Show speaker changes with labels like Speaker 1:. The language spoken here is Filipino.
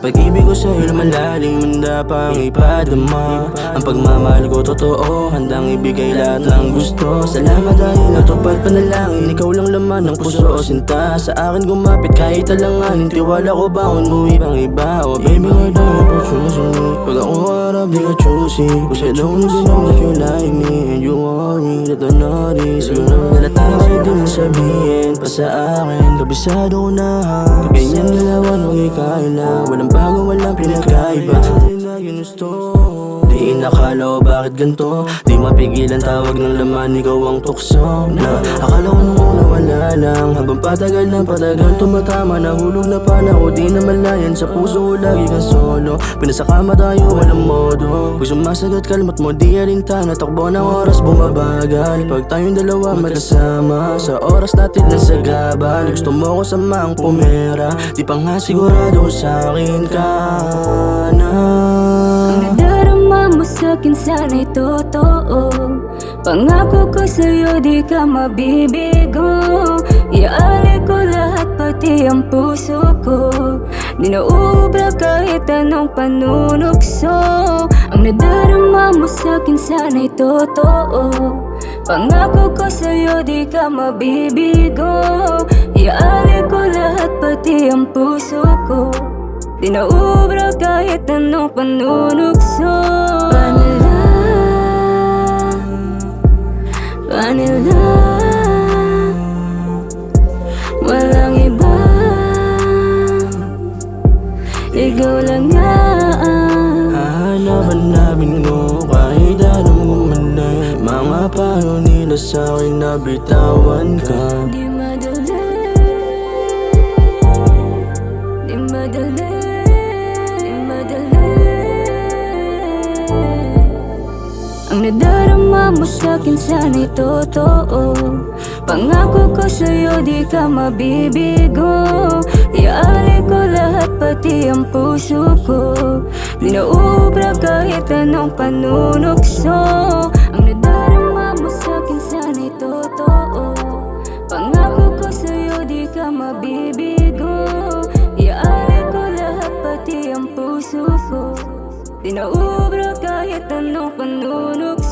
Speaker 1: Pag-ibig ko sa'yo lumalalim Handa pang ipadama. Ang pagmamahal ko totoo Handang ibigay lahat ng gusto. Salamat dahil natupad panalangin Ikaw lang laman ng puso Sinta. Sa akin gumapit kahit alanganin Tiwala ko ba mo ibang iba? Oh baby I don't put choose me? Pag ako harap di ka choosy Cause I don't know that you like me. And you want me that I'm not easy. Siguro na nalata kahit di mo sabihin Pa sa akin kabisado na. Ganyan dalawa nung ikaila Walang bago walang pinagkaiba. Hindi na ginusto Inakala ko bakit ganito? Di mapigilan tawag ng laman Ikaw ang tukso na. Akala ko nung una wala lang Habang patagal na patagal Tumatama nahulog na pana ko Di na malayan sa puso ko lagi kang solo. Pinasakama tayo walang modo. Pag sumasagot kalmat mo di alinta Natakbo ng oras bumabagal. Pag tayong dalawa magkasama Sa oras natin na sagaban Gusto mo ko sama ang pumera Di pa nga sigurado sa akin ka na
Speaker 2: mo sa'kin sana'y totoo. Pangako ko sa'yo di ka mabibigo. Iaalay ko lahat pati ang puso ko. Di naubra kahit anong panunukso Ang nadarama mo sa'kin sana'y totoo. Pangako ko sa'yo di ka mabibigo. Iaalay ko lahat pati ang puso ko. Di naubra kahit anong panunukso Ikaw lang nga
Speaker 1: Hahanapan namin mo kahit anong gumanay Mga payo nila sa'kin na bitawan ka.
Speaker 2: Di madali Di madali Di madali. Ang nadarama mo sa'kin sana'y totoo. Pangako ko sa'yo di ka mabibigo pati ang puso ko. Di naubra kahit anong panunukso. Ang nadarama mo sa'kin sana'y totoo. Pangako ko sa'yo di ka mabibigo. Iaalay ko lahat pati ang puso ko. Di naubra kahit anong panunukso